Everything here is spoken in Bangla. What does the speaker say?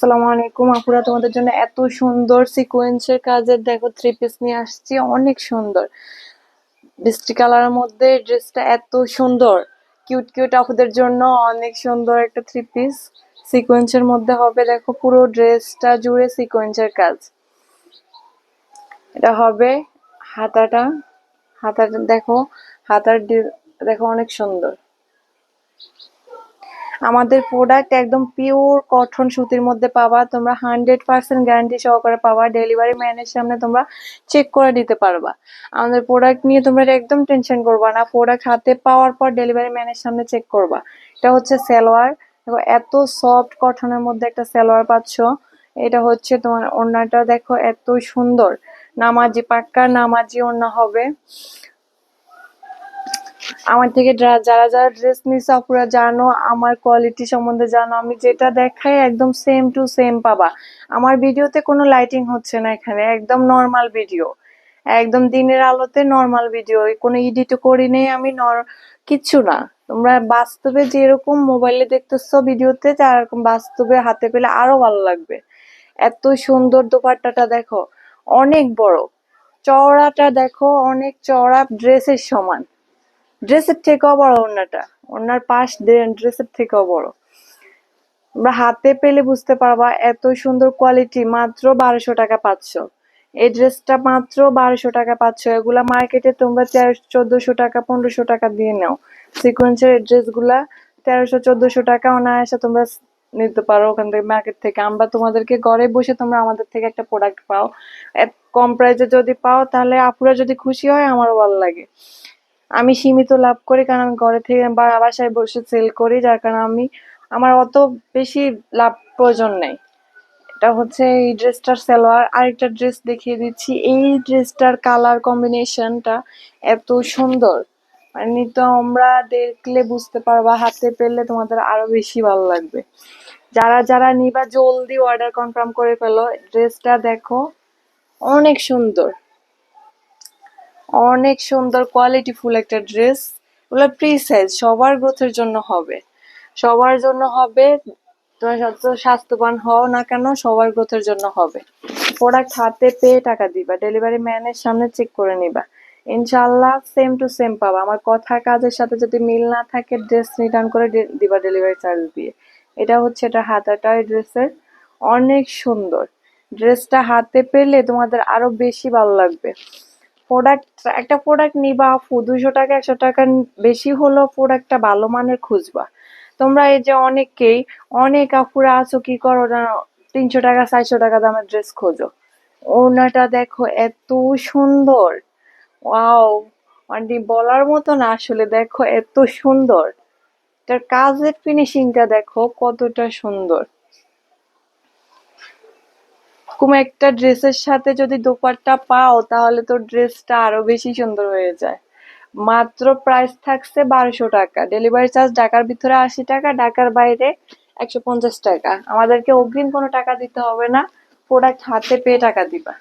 আসসালামু আলাইকুম আপুরা, তোমাদের জন্য এত সুন্দর সিকোয়েন্সের কাজের দেখো থ্রি পিস নিয়ে আসছি, অনেক সুন্দর। বৃষ্টি কালারের মধ্যে ড্রেসটা এত সুন্দর। কিউট কিউট আপুদের জন্য অনেক সুন্দর একটা থ্রি পিস সিকোয়েন্সের মধ্যে হবে। দেখো পুরো ড্রেসটা জুড়ে সিকোয়েন্সের কাজ। এটা হবে হাতাটা। হাতাটা দেখো, হাতার দেখো অনেক সুন্দর। আমাদের প্রোডাক্ট একদম পিওর কটন সুতির মধ্যে পাবা। তোমরা হান্ড্রেড পার্সেন্ট গ্যারান্টি সহকারে পাবা। ডেলিভারি ম্যানের সামনে তোমরা চেক করে দিতে পারবা। আমাদের প্রোডাক্ট নিয়ে তোমরা একদম টেনশন করবা না। প্রোডাক্ট হাতে পাওয়ার পর ডেলিভারি ম্যানের সামনে চেক করবা। এটা হচ্ছে সালোয়ার। দেখো, এত সফট কটনের মধ্যে একটা সালোয়ার পাচ্ছ। এটা হচ্ছে তোমার ওড়নাটা দেখো এত সুন্দর। নামাজি, পাক্কা নামাজি ওড়না হবে। আমার থেকে যারা যারা ড্রেস নিছে আপুরা জানো, আমার কোয়ালিটি সম্বন্ধে জানো। আমি যেটা দেখাই একদম সেম টু সেম পাবা। আমার ভিডিওতে কোনো লাইটিং হচ্ছে না এখানে, একদম নর্মাল ভিডিও একদম দিনের আলোতে নর্মাল ভিডিও কোনো এডিটও করি নেই আমি নর কিচ্ছু না। তোমরা বাস্তবে যেরকম মোবাইলে দেখতেছো ভিডিওতে এরকম বাস্তবে হাতে পেলে আরও ভালো লাগবে। এত সুন্দর দোপাট্টাটা দেখো, অনেক বড়। চওড়াটা দেখো, অনেক চওড়া ড্রেসের সমান। ড্রেসের থেকেও বড় ওড়নাটা। ওড়নার পাশ ড্রেসের থেকেও বড়। আমরা হাতে পেলে বুঝতে পারবা এত সুন্দর কোয়ালিটি মাত্র বারোশো টাকা পাচ্ছ এই ড্রেসটা মাত্র বারোশো টাকা পাচ্ছ এগুলা মার্কেটে তোমরা তেরোশো চোদ্দশো টাকা, পনেরোশো টাকা দিয়ে নাও। সিকোয়েন্সের ড্রেসগুলা তেরোশো, চোদ্দশো টাকা অনায়াসে তোমরা নিতে পারো ওখান থেকে মার্কেট থেকে। আমরা তোমাদেরকে ঘরে বসে তোমরা আমাদের থেকে একটা প্রোডাক্ট পাও। কম প্রাইসে যদি পাও তাহলে আপুরা যদি খুশি হয় আমারও ভালো লাগে। আমি সীমিত লাভ করি, কারণ আমি ঘরে থেকে বাসায় বসে সেল করি, যার কারণে আমি, আমার অত বেশি লাভ প্রয়োজন নেই। এটা হচ্ছে এই ড্রেসটার সালোয়ার। আরেকটা ড্রেস দেখিয়ে দিচ্ছি। এই ড্রেসটার কালার কম্বিনেশনটা এত সুন্দর। মানে তো আমরা দেখলে বুঝতে পারবা, হাতে পেলে তোমাদের আরও বেশি ভালো লাগবে। যারা যারা নিবা, জলদি অর্ডার কনফার্ম করে ফেলো। ড্রেসটা দেখো, অনেক সুন্দর। অনেক সুন্দর কোয়ালিটি ফুল একটা ড্রেস ওগুলো প্রি সাইজ সবার গ্রোথের জন্য হবে। সবার জন্য হবে, তোমরা স্বাস্থ্যবান হও না কেন, সবার গ্রোথের জন্য হবে। প্রোডাক্ট হাতে পেয়ে টাকা দিবা ডেলিভারি ম্যানের সামনে চেক করে নিবা। ইনশাল্লাহ সেম টু সেম পাবা। আমার কথা কাজের সাথে যদি মিল না থাকে ড্রেস রিটার্ন করে দিবা ডেলিভারি চার্জ দিয়ে। এটা হচ্ছে এটা হাতাটা এই ড্রেসের অনেক সুন্দর। ড্রেসটা হাতে পেলে তোমাদের আরও বেশি ভালো লাগবে। প্রোডাক্ট একটা প্রোডাক্ট নিবা দুশো টাকা, একশো টাকা বেশি হলেও প্রোডাক্টটা ভালো মানের খুঁজবা। তোমরা এই যে অনেকেই অনেক আপুরা আছো, কি করো না, তিনশো টাকা, চারশো টাকা দামের ড্রেস খোঁজো। ওনাটা দেখো এত সুন্দর। ওয়াও! মানে বলার মতো না, আসলে দেখো এত সুন্দর। তার কাজের ফিনিশিংটা দেখো কতটা সুন্দর। কোনো একটা ড্রেসের সাথে যদি দোপাট্টা পাও, তাহলে তো ড্রেসটা আরও বেশি সুন্দর হয়ে যায়। মাত্র প্রাইস থাকছে বারোশো টাকা। ডেলিভারি চার্জ ঢাকার ভিতরে আশি টাকা, ঢাকার বাইরে একশো পঞ্চাশ টাকা। আমাদেরকে অগ্রিম কোনো টাকা দিতে হবে না। প্রোডাক্ট হাতে পেয়ে টাকা দিবা।